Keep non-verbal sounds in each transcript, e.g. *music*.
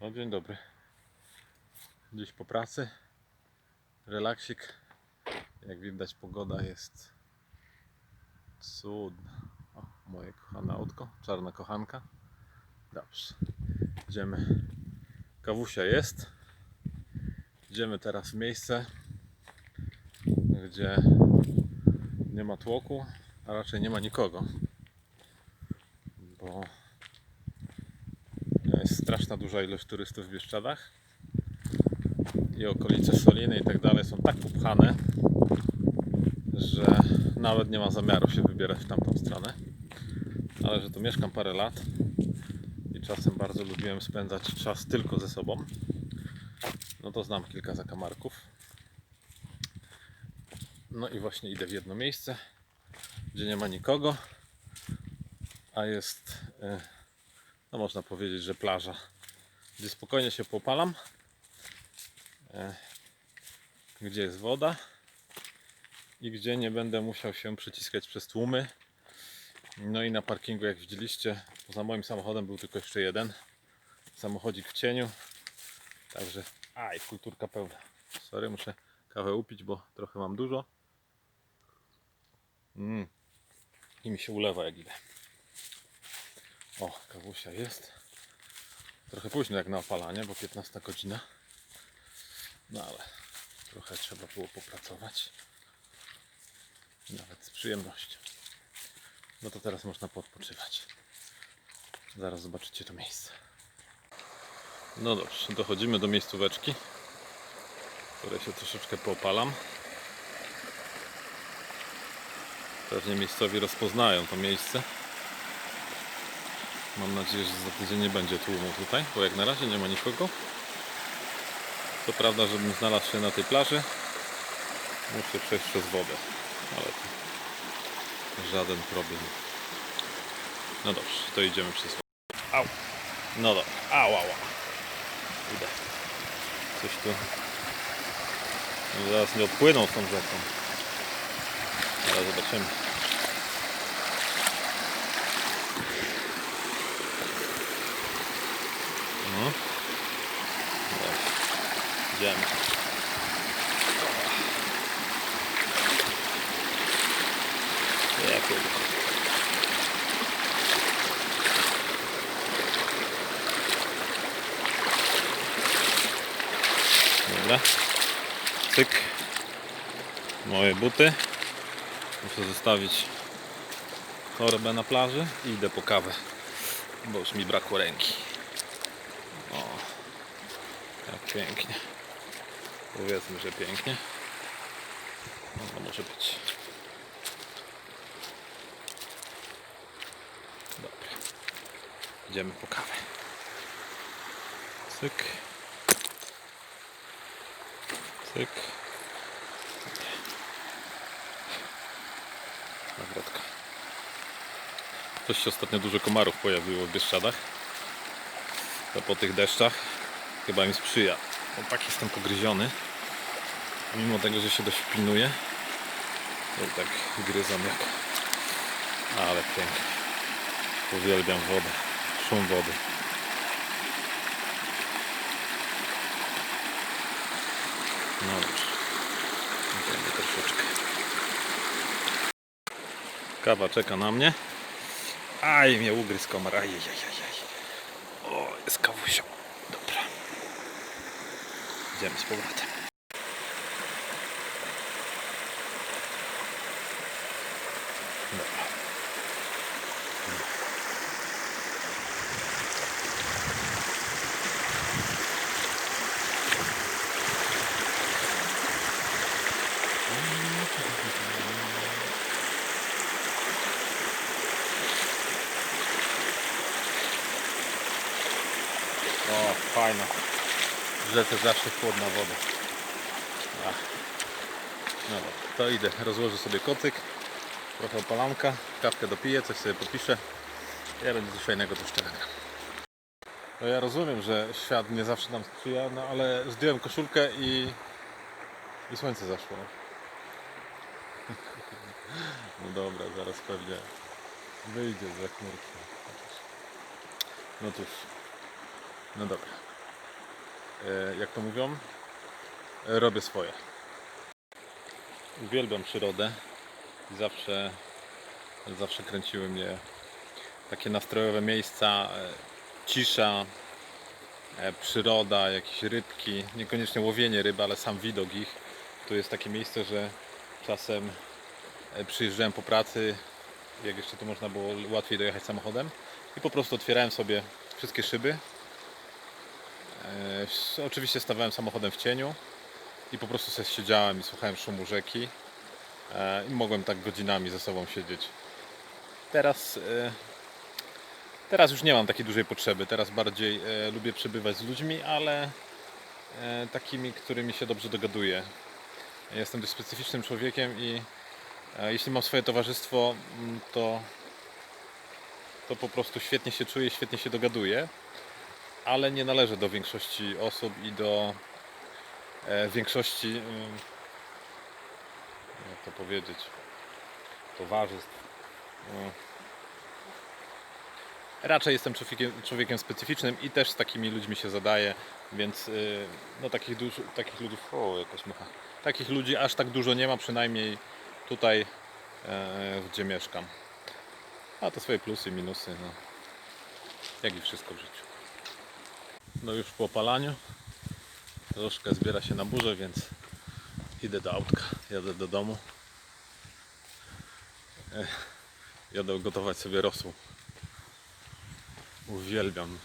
No dzień dobry. Dziś po pracy. Relaksik. Jak widać pogoda jest cudna. O, moje kochane autko, czarna kochanka. Dobrze. Idziemy. Kawusia jest. Idziemy teraz w miejsce, gdzie nie ma tłoku, a raczej nie ma nikogo. Bo jest straszna duża ilość turystów w Bieszczadach i okolice Soliny i tak dalej są tak upchane, że nawet nie ma zamiaru się wybierać w tamtą stronę. Ale że tu mieszkam parę lat i czasem bardzo lubiłem spędzać czas tylko ze sobą, no to znam kilka zakamarków. No i właśnie idę w jedno miejsce, gdzie nie ma nikogo, a jest, e, no można powiedzieć, że plaża, gdzie spokojnie się popalam, e, gdzie jest woda i gdzie nie będę musiał się przyciskać przez tłumy. No i na parkingu, jak widzieliście, poza moim samochodem był tylko jeszcze jeden samochodzik w cieniu. Także, aj, kulturka pełna. Sorry, muszę kawę upić, bo trochę mam dużo. Mm. I mi się ulewa jak idę. O, kawusia jest. Trochę późno jak na opalanie, bo 15 godzina. No ale trochę trzeba było popracować. Nawet z przyjemnością. No to teraz można podpoczywać. Zaraz zobaczycie to miejsce. No dobrze, dochodzimy do miejscóweczki, w której się troszeczkę poopalam. Pewnie miejscowi rozpoznają to miejsce. Mam nadzieję, że za tydzień nie będzie tłumu tutaj, bo jak na razie nie ma nikogo. Co prawda, żebym znalazł się na tej plaży, muszę przejść przez wodę, ale to żaden problem. No dobrze, to idziemy przez wodę. Au! No dobra, au, au, au. Idę. Coś tu... Zaraz nie odpłyną tą rzeką. Ale zobaczymy. No. Dobra. Idziemy. Ja pierdolę. Dobra. Cyk. Moje buty. Muszę zostawić torbę na plaży i idę po kawę, bo już mi brakło ręki. O, jak pięknie. Powiedzmy, że pięknie. No może być. Dobra. Idziemy po kawę. Cyk. Cyk. Nawrotka. Coś się ostatnio dużo komarów pojawiło w Bieszczadach. To po tych deszczach chyba mi sprzyja. Bo tak jestem pogryziony. Mimo tego, że się dość pilnuję. To i tak gryzam jak. Ale pięknie. Uwielbiam wodę. Szum wody. No dobrze. Idziemy troszeczkę. Kawa czeka na mnie. Aj, mnie ugryzł komar. Ajajajajaj. O, jest kawusio. Dobra. Idziemy z powrotem. Dobra. O, fajna. W rzece zawsze chłodna woda. Ach. No to idę. Rozłożę sobie kocyk. Trochę opalanka. Kawkę dopiję, coś sobie popiszę. Ja będzie coś fajnego do szczerego. No ja rozumiem, że świat nie zawsze nam sprzyja, no ale zdjąłem koszulkę i, i słońce zaszło. *laughs* No dobra, zaraz pewnie wyjdzie za chmurki. No cóż. No dobra. E, jak to mówią, e, robię swoje. Uwielbiam przyrodę i zawsze, zawsze kręciły mnie takie nastrojowe miejsca, e, cisza, przyroda, jakieś rybki, niekoniecznie łowienie ryb, ale sam widok ich. Tu jest takie miejsce, że czasem przyjeżdżałem po pracy, jak jeszcze tu można było łatwiej dojechać samochodem i po prostu otwierałem sobie wszystkie szyby. E, Oczywiście stawałem samochodem w cieniu i po prostu sobie siedziałem i słuchałem szumu rzeki e, i mogłem tak godzinami ze sobą siedzieć. Teraz, e, teraz już nie mam takiej dużej potrzeby. Teraz bardziej lubię przebywać z ludźmi, ale takimi, którymi się dobrze dogaduję. Jestem dość specyficznym człowiekiem i jeśli mam swoje towarzystwo, mm, to, to po prostu świetnie się czuję, świetnie się dogaduję, ale nie należę do większości osób i do e, większości, jak to powiedzieć, towarzystw. Raczej jestem człowiekiem, człowiekiem specyficznym i też z takimi ludźmi się zadaję, więc y, no takich, takich ludzi, o jakaś mucha, takich ludzi aż tak dużo nie ma, przynajmniej tutaj, e, gdzie mieszkam. A to swoje plusy minusy, no. jak i wszystko w życiu. No już po opalaniu, troszkę zbiera się na burzę, więc idę do autka, jadę do domu. Jadę gotować sobie rosół. Uwielbiam.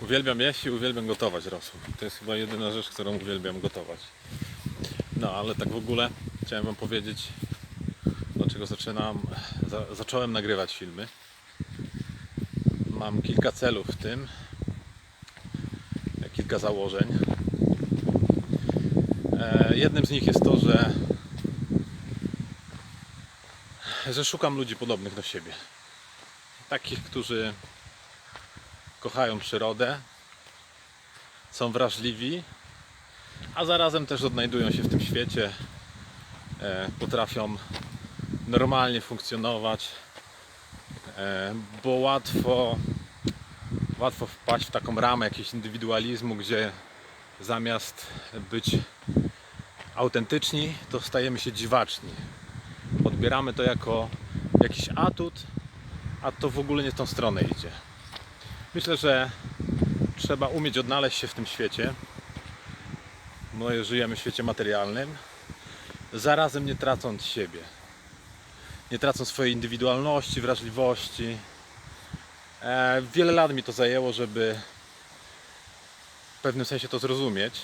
Uwielbiam jeść i uwielbiam gotować rosół. To jest chyba jedyna rzecz, którą uwielbiam gotować. No ale tak w ogóle chciałem Wam powiedzieć, dlaczego zaczynam, za, zacząłem nagrywać filmy. Mam kilka celów w tym, kilka założeń. E, jednym z nich jest to, że, że szukam ludzi podobnych do siebie. Takich, którzy kochają przyrodę, są wrażliwi, a zarazem też odnajdują się w tym świecie, e, potrafią normalnie funkcjonować, e, bo łatwo, łatwo wpaść w taką ramę jakiegoś indywidualizmu, gdzie zamiast być autentyczni, to stajemy się dziwaczni. Odbieramy to jako jakiś atut, a to w ogóle nie w tą stronę idzie. Myślę, że trzeba umieć odnaleźć się w tym świecie. My żyjemy w świecie materialnym, zarazem nie tracąc siebie. Nie tracąc swojej indywidualności, wrażliwości. E, wiele lat mi to zajęło, żeby w pewnym sensie to zrozumieć,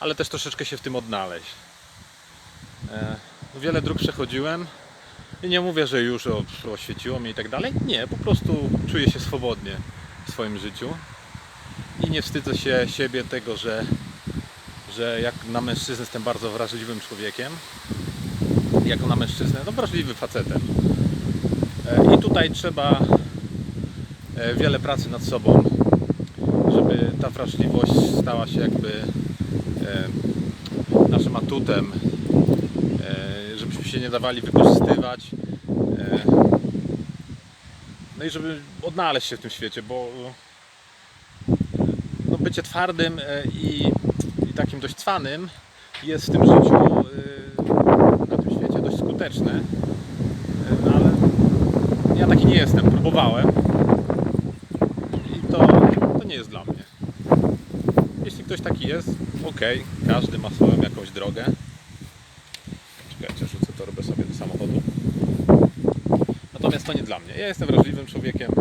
ale też troszeczkę się w tym odnaleźć. E, wiele dróg przechodziłem i nie mówię, że już oświeciło mnie i tak dalej. Nie, po prostu czuję się swobodnie w swoim życiu i nie wstydzę się siebie tego, że, że jak na mężczyznę jestem bardzo wrażliwym człowiekiem. Jako na mężczyznę, no wrażliwy facetem. E, I tutaj trzeba wiele pracy nad sobą, żeby ta wrażliwość stała się jakby e, naszym atutem, e, żebyśmy się nie dawali wykorzystywać. e, No i żeby odnaleźć się w tym świecie, bo no, bycie twardym e, i, i takim dość cwanym jest w tym życiu e, na tym świecie dość skuteczne. E, No ale ja taki nie jestem, próbowałem jest dla mnie. Jeśli ktoś taki jest, ok, każdy ma swoją jakąś drogę. Czekajcie, rzucę torbę sobie do samochodu. Natomiast to nie dla mnie. Ja jestem wrażliwym człowiekiem,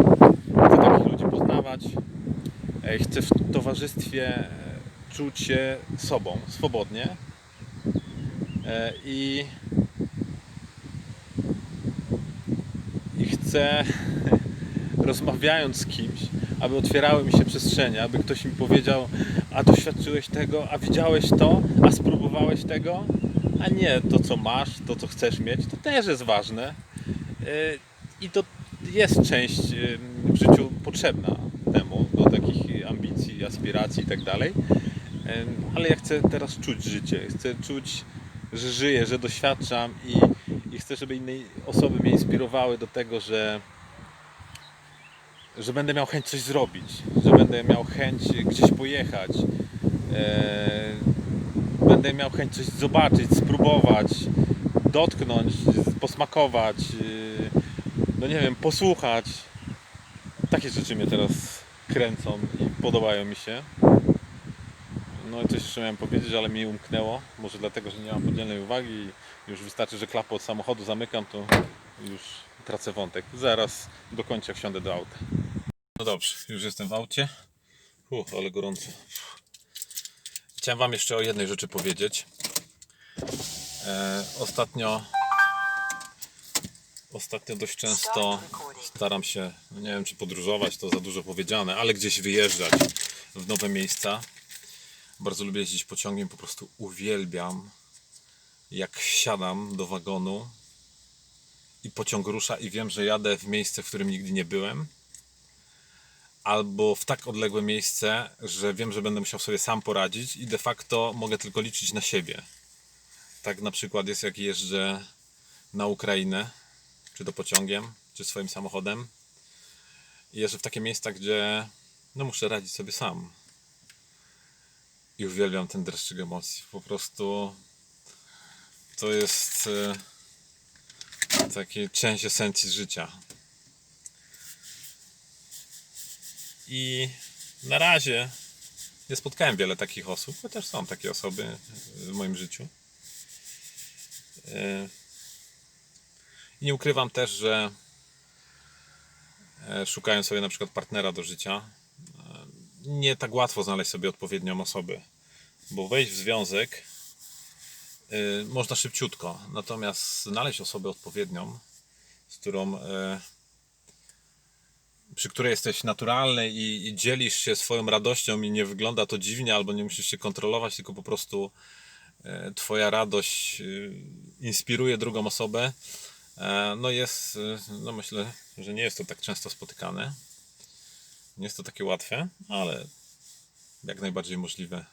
chcę takich ludzi poznawać, chcę w towarzystwie e, czuć się sobą, swobodnie E, i, i chcę *laughs* rozmawiając z kimś, aby otwierały mi się przestrzenie, aby ktoś mi powiedział, a doświadczyłeś tego, a widziałeś to, a spróbowałeś tego, a nie to, co masz, to, co chcesz mieć, to też jest ważne. Yy, I to jest część yy, w życiu potrzebna temu, do takich ambicji, aspiracji i tak dalej. Yy, Ale ja chcę teraz czuć życie, chcę czuć, że żyję, że doświadczam i, i chcę, żeby inne osoby mnie inspirowały do tego, że że będę miał chęć coś zrobić, że będę miał chęć gdzieś pojechać, e, będę miał chęć coś zobaczyć, spróbować, dotknąć, posmakować, e, no nie wiem, posłuchać. Takie rzeczy mnie teraz kręcą i podobają mi się. No i coś jeszcze miałem powiedzieć, ale mi umknęło. Może dlatego, że nie mam podzielnej uwagi i już wystarczy, że klapę od samochodu zamykam, to już tracę wątek. Zaraz dokończę, jak wsiądę do auta. No dobrze, już jestem w aucie. Uff, ale gorąco. Chciałem Wam jeszcze o jednej rzeczy powiedzieć. E, ostatnio ostatnio dość często staram się, no nie wiem czy podróżować, to za dużo powiedziane, ale gdzieś wyjeżdżać w nowe miejsca. Bardzo lubię jeździć pociągiem, po prostu uwielbiam jak siadam do wagonu i pociąg rusza i wiem, że jadę w miejsce, w którym nigdy nie byłem albo w tak odległe miejsce, że wiem, że będę musiał sobie sam poradzić i de facto mogę tylko liczyć na siebie. Tak na przykład jest jak jeżdżę na Ukrainę, czy to pociągiem, czy swoim samochodem. I jeżdżę w takie miejsca, gdzie no muszę radzić sobie sam. I uwielbiam ten dreszczyk emocji. Po prostu to jest e, takie część esencji życia. I na razie nie spotkałem wiele takich osób, chociaż są takie osoby w moim życiu. E, I nie ukrywam też, że e, szukając sobie na przykład partnera do życia, e, nie tak łatwo znaleźć sobie odpowiednią osobę, bo wejść w związek można szybciutko, natomiast znaleźć osobę odpowiednią, z którą przy której jesteś naturalny i, i dzielisz się swoją radością i nie wygląda to dziwnie, albo nie musisz się kontrolować, tylko po prostu e, Twoja radość e, inspiruje drugą osobę. E, No jest, no myślę, że nie jest to tak często spotykane. Nie jest to takie łatwe, ale jak najbardziej możliwe.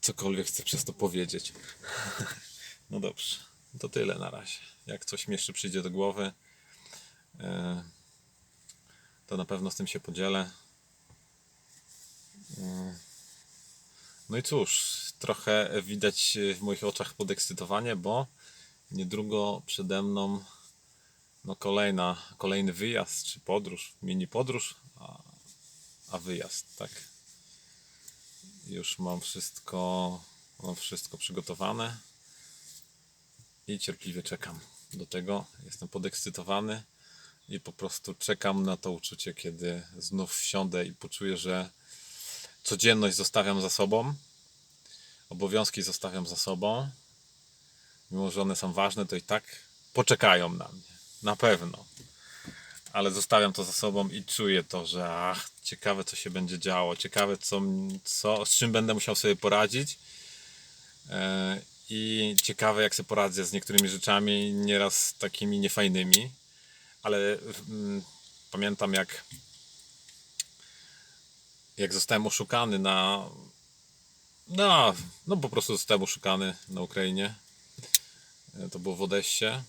Cokolwiek chcę przez to powiedzieć. *laughs* No dobrze, to tyle na razie. Jak coś mi jeszcze przyjdzie do głowy, to na pewno z tym się podzielę. E, No i cóż, trochę widać w moich oczach podekscytowanie, bo niedługo przede mną no kolejna, kolejny wyjazd czy podróż, mini podróż, a, a wyjazd, tak. Już mam wszystko, mam wszystko przygotowane i cierpliwie czekam do tego. Jestem podekscytowany i po prostu czekam na to uczucie, kiedy znów wsiądę i poczuję, że codzienność zostawiam za sobą, obowiązki zostawiam za sobą. Mimo, że one są ważne, to i tak poczekają na mnie. Na pewno. Ale zostawiam to za sobą i czuję to, że ach, ciekawe co się będzie działo, ciekawe co, co, z czym będę musiał sobie poradzić. E, I ciekawe jak sobie poradzę z niektórymi rzeczami, nieraz takimi niefajnymi ale mm, pamiętam jak jak zostałem oszukany na no, no po prostu zostałem oszukany na Ukrainie. E, to było w Odessie.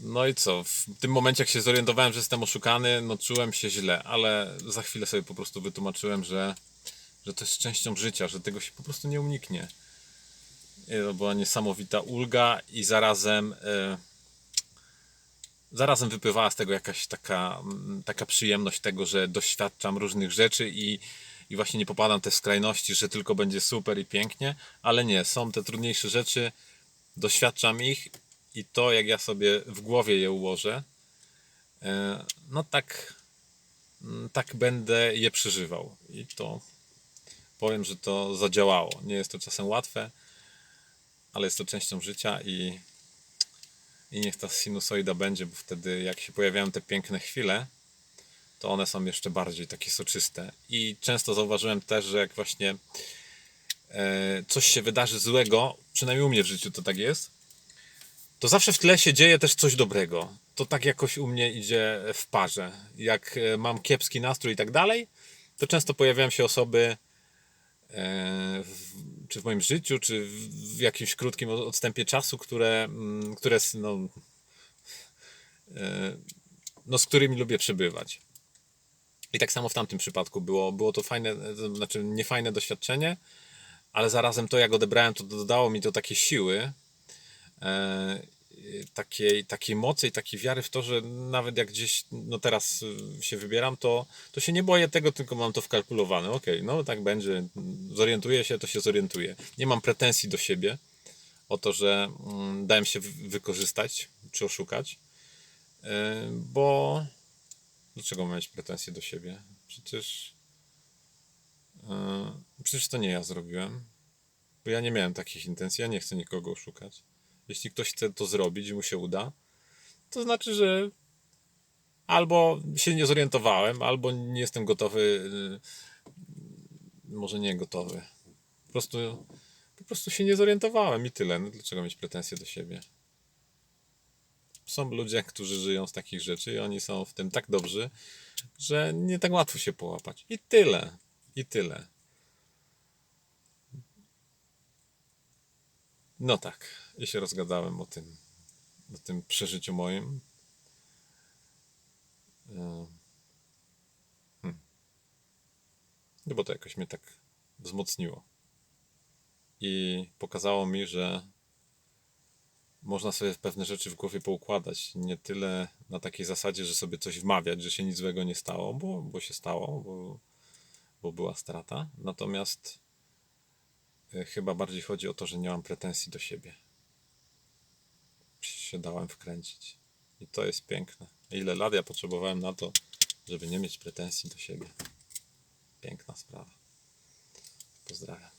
No i co, w tym momencie jak się zorientowałem, że jestem oszukany, no czułem się źle, ale za chwilę sobie po prostu wytłumaczyłem, że, że to jest częścią życia, że tego się po prostu nie uniknie. I to była niesamowita ulga i zarazem e, zarazem wypływała z tego jakaś taka, mm, taka przyjemność tego, że doświadczam różnych rzeczy i, i właśnie nie popadam w te skrajności, że tylko będzie super i pięknie, ale nie, są te trudniejsze rzeczy, doświadczam ich i to jak ja sobie w głowie je ułożę, e, no tak, mm, tak będę je przeżywał i to powiem, że to zadziałało. Nie jest to czasem łatwe, ale jest to częścią życia i i niech ta sinusoida będzie, bo wtedy jak się pojawiają te piękne chwile, to one są jeszcze bardziej takie soczyste. I często zauważyłem też, że jak właśnie e, coś się wydarzy złego, przynajmniej u mnie w życiu to tak jest, to zawsze w tle się dzieje też coś dobrego. To tak jakoś u mnie idzie w parze. Jak e, mam kiepski nastrój i tak dalej, to często pojawiają się osoby, e, czy w moim życiu, czy w, jakimś krótkim odstępie czasu, które, mm, które no, e, no, z którymi lubię przebywać. I tak samo w tamtym przypadku było, było to fajne, to znaczy niefajne doświadczenie, ale zarazem to, jak odebrałem, to dodało mi to takie siły, e, takiej, takiej mocy i takiej wiary w to, że nawet jak gdzieś, no teraz y, się wybieram, to, to się nie boję tego, tylko mam to wkalkulowane. Okej, no tak będzie, zorientuję się, to się zorientuję. Nie mam pretensji do siebie o to, że mm, dałem się wy- wykorzystać czy oszukać, e, bo dlaczego mam mieć pretensje do siebie? Przecież e, przecież to nie ja zrobiłem, bo ja nie miałem takich intencji, ja nie chcę nikogo oszukać. Jeśli ktoś chce to zrobić i mu się uda, to znaczy, że albo się nie zorientowałem, albo nie jestem gotowy, y, może nie gotowy. Po prostu, po prostu się nie zorientowałem i tyle. No, dlaczego mieć pretensje do siebie? Są ludzie, którzy żyją z takich rzeczy i oni są w tym tak dobrzy, że nie tak łatwo się połapać. I tyle. I tyle. No tak, i się rozgadałem o tym, o tym przeżyciu moim. E, Hmm. No bo to jakoś mnie tak wzmocniło. I pokazało mi, że można sobie pewne rzeczy w głowie poukładać. Nie tyle na takiej zasadzie, że sobie coś wmawiać, że się nic złego nie stało, bo, bo się stało, bo, bo była strata. Natomiast chyba bardziej chodzi o to, że nie mam pretensji do siebie. Się dałem wkręcić. I to jest piękne. Ile lat ja potrzebowałem na to, żeby nie mieć pretensji do siebie. Piękna sprawa. Pozdrawiam.